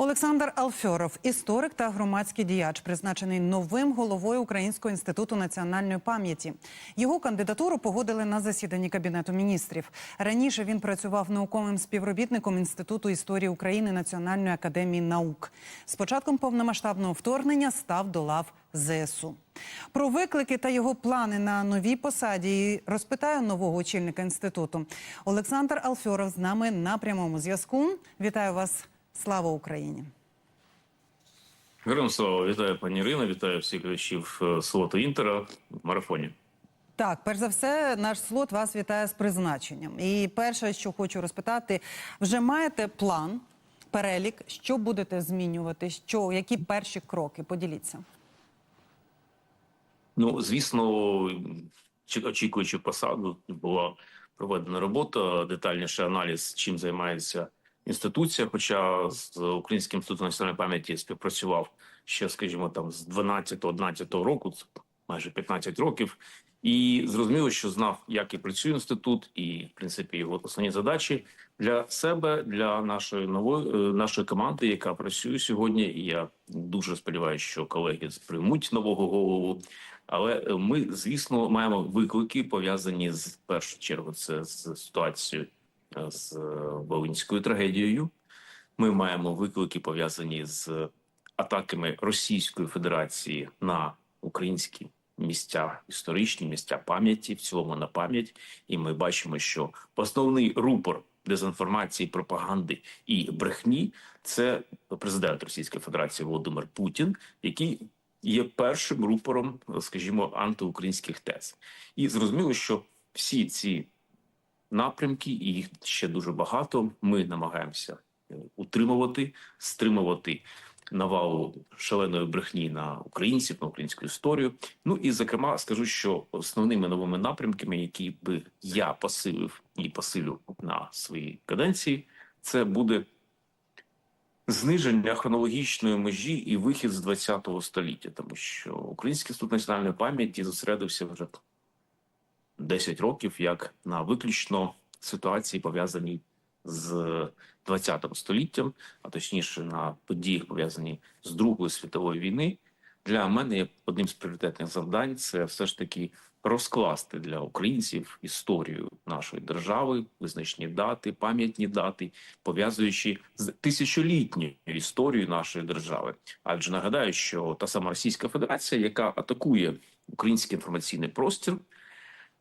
Олександр Алфьоров, історик та громадський діяч, призначений новим головою Українського інституту національної пам'яті. Його кандидатуру погодили на засіданні кабінету міністрів. Раніше він працював науковим співробітником інституту історії України Національної академії наук. З початком повномасштабного вторгнення став до лав ЗСУ. Про виклики та його плани на новій посаді розпитаю нового очільника інституту. Олександр Алфьоров з нами на прямому зв'язку. Вітаю вас. Слава Україні! Героям слава вітаю пані Ірина, вітаю всіх глядачів е, слоту інтера в марафоні. Так, перш за все, наш слот вас вітає з призначенням. І перше, що хочу розпитати, вже маєте план, перелік, що будете змінювати? Що які перші кроки? Поділіться. Ну звісно, очікуючи посаду, була проведена робота, детальніший аналіз, чим займається інституція. Хоча з Українським інститутом національної пам'яті співпрацював ще, скажімо, там з 12-11 року, майже 15 років. І зрозуміло, що знав, як і працює інститут, і в принципі його основні задачі для себе, для нашої нової е, нашої команди, яка працює сьогодні. І я дуже сподіваюся, що колеги приймуть нового голову. Але ми, звісно, маємо виклики пов'язані з першу чергу. Це з ситуацією з е, Волинською трагедією. Ми маємо виклики пов'язані з атаками Російської Федерації на українські місця, історичні місця пам'яті, в цілому на пам'ять. І ми бачимо, що основний рупор дезінформації, пропаганди і брехні це президент Російської Федерації Володимир Путін, який є першим рупором, скажімо, антиукраїнських тез. І зрозуміло, що всі ці напрямки, і їх ще дуже багато. Ми намагаємося е, утримувати, стримувати навалу шаленої брехні на українців, на українську історію. Ну і зокрема скажу, що основними новими напрямками, які би я посилив і посилю на своїй каденції, це буде зниження хронологічної межі і вихід з 20 століття, тому що Український інститут національної пам'яті зосередився вже 10 років як на виключно ситуації пов'язані з 20 століттям, а точніше на подіях пов'язані з Другою світовою війни. Для мене одним з пріоритетних завдань це все ж таки розкласти для українців історію нашої держави, визначні дати, пам'ятні дати, пов'язуючи з тисячолітньою історією нашої держави. Адже нагадаю, що та сама Російська Федерація, яка атакує український інформаційний простір,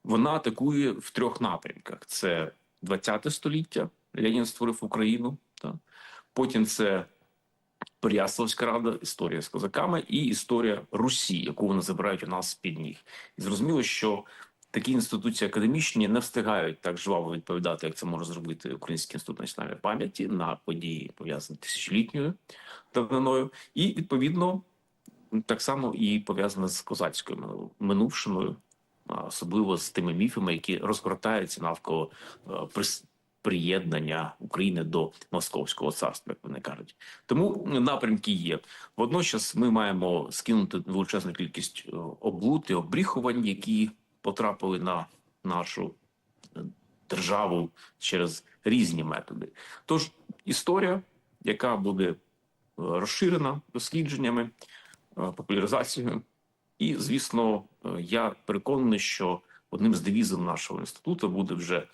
вона атакує в трьох напрямках: це 20 століття. Ленін створив Україну. Та потім це Переяславська рада, історія з козаками і історія Русі, яку вони забирають у нас під ніг. І зрозуміло, що такі інституції академічні не встигають так жваво відповідати, як це може зробити Український інститут національної пам'яті на події пов'язані тисячолітньою давниною, і відповідно так само і пов'язане з козацькою минувшиною, особливо з тими міфами, які розгортаються навколо е, приєднання України до Московського царства, як вони кажуть. Тому напрямки є. Водночас ми маємо скинути величезну кількість е, облуд і обріхувань, які потрапили на нашу е, державу через різні методи. Тож історія, яка буде розширена дослідженнями, популяризацією, і звісно, е, я переконаний, що одним з девізів нашого інституту буде вже,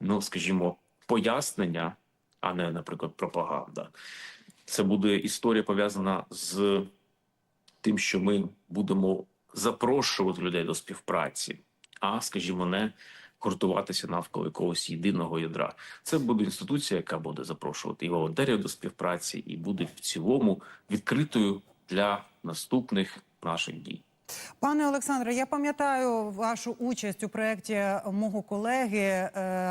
ну скажімо, пояснення, а не, наприклад, пропаганда. Це буде історія пов'язана з тим, що ми будемо запрошувати людей до співпраці, а скажімо, не гуртуватися навколо якогось єдиного ядра. Це буде інституція, яка буде запрошувати і волонтерів до співпраці, і буде в цілому відкритою для наступних наших дій. Пане Олександре, я пам'ятаю вашу участь у проєкті мого колеги е,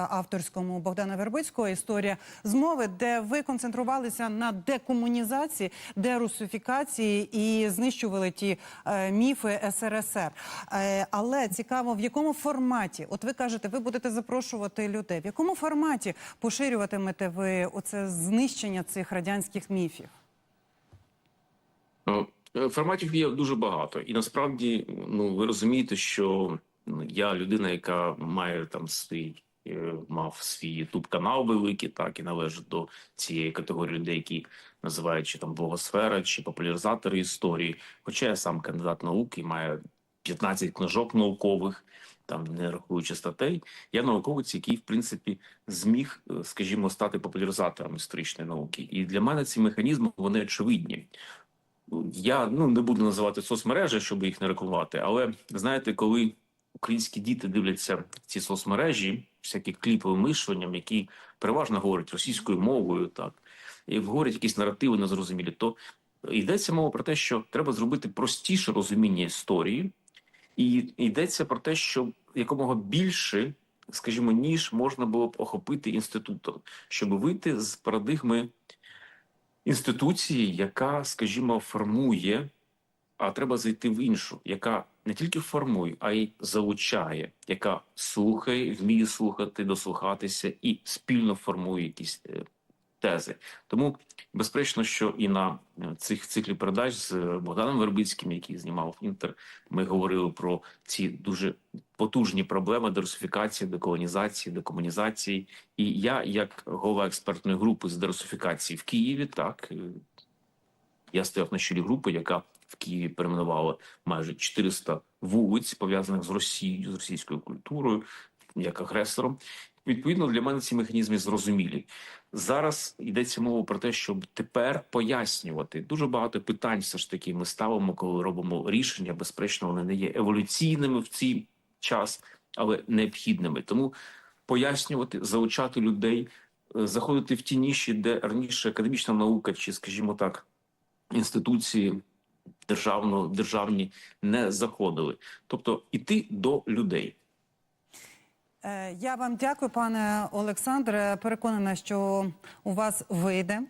авторському Богдана Вербицького історія змови, де ви концентрувалися на декомунізації, дерусифікації і знищували ті е, міфи СРСР. Е, але цікаво, в якому форматі? От ви кажете, ви будете запрошувати людей. В якому форматі поширюватимете ви оце знищення цих радянських міфів? Е, Форматів є дуже багато, і насправді, ну ви розумієте, що я людина, яка має там свій е, мав свій ютуб канал великий, так і належить до цієї категорії людей, які називають чи там блогосфера, чи популяризатори історії. Хоча я сам кандидат наук і маю 15 книжок наукових, там не рахуючи статей. Я науковець, який в принципі зміг, е, скажімо, стати популяризатором історичної науки. І для мене ці механізми вони очевидні. Я ну не буду називати соцмережі, щоб їх не рекламувати, але знаєте, коли українські діти дивляться ці соцмережі, всякі кліповим мишленням, які переважно говорять російською мовою, так і говорять якісь наративи незрозумілі, то йдеться мова про те, що треба зробити простіше розуміння історії, і йдеться про те, що якомога більше, скажімо, ніж можна було б охопити інститутом, щоб вийти з парадигми інституції, яка, скажімо, формує, а треба зайти в іншу, яка не тільки формує, а й залучає, яка слухає, вміє слухати, дослухатися і спільно формує якісь е, тези. Тому безперечно, що і на е, цих циклі передач з е, Богданом Вербицьким, який знімав інтер, ми говорили про ці дуже потужні проблеми дерусифікації, деколонізації, декомунізації. І я, як голова експертної групи з дерусифікації в Києві, так е, я стояв на чолі групи, яка в Києві перейменувала майже 400 вулиць, пов'язаних з Росією, з російською культурою, як агресором. Відповідно, для мене ці механізми зрозумілі. Зараз йдеться мова про те, щоб тепер пояснювати дуже багато питань. Все ж таки, ми ставимо, коли робимо рішення. Безперечно, вони не є еволюційними в цей час, але необхідними. Тому пояснювати, залучати людей, е, заходити в ті ніші, де раніше академічна наука, чи, скажімо так, інституції державно, державні не заходили. Тобто іти до людей. Е, Я вам дякую, пане Олександре. Переконана, що у вас вийде.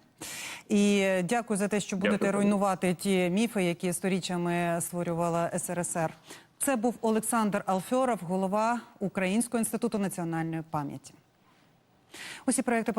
І дякую за те, що будете Дякую. руйнувати ті міфи, які сторіччями створювала СРСР. Це був Олександр Алфьоров, голова Українського інституту національної пам'яті. Усі проекти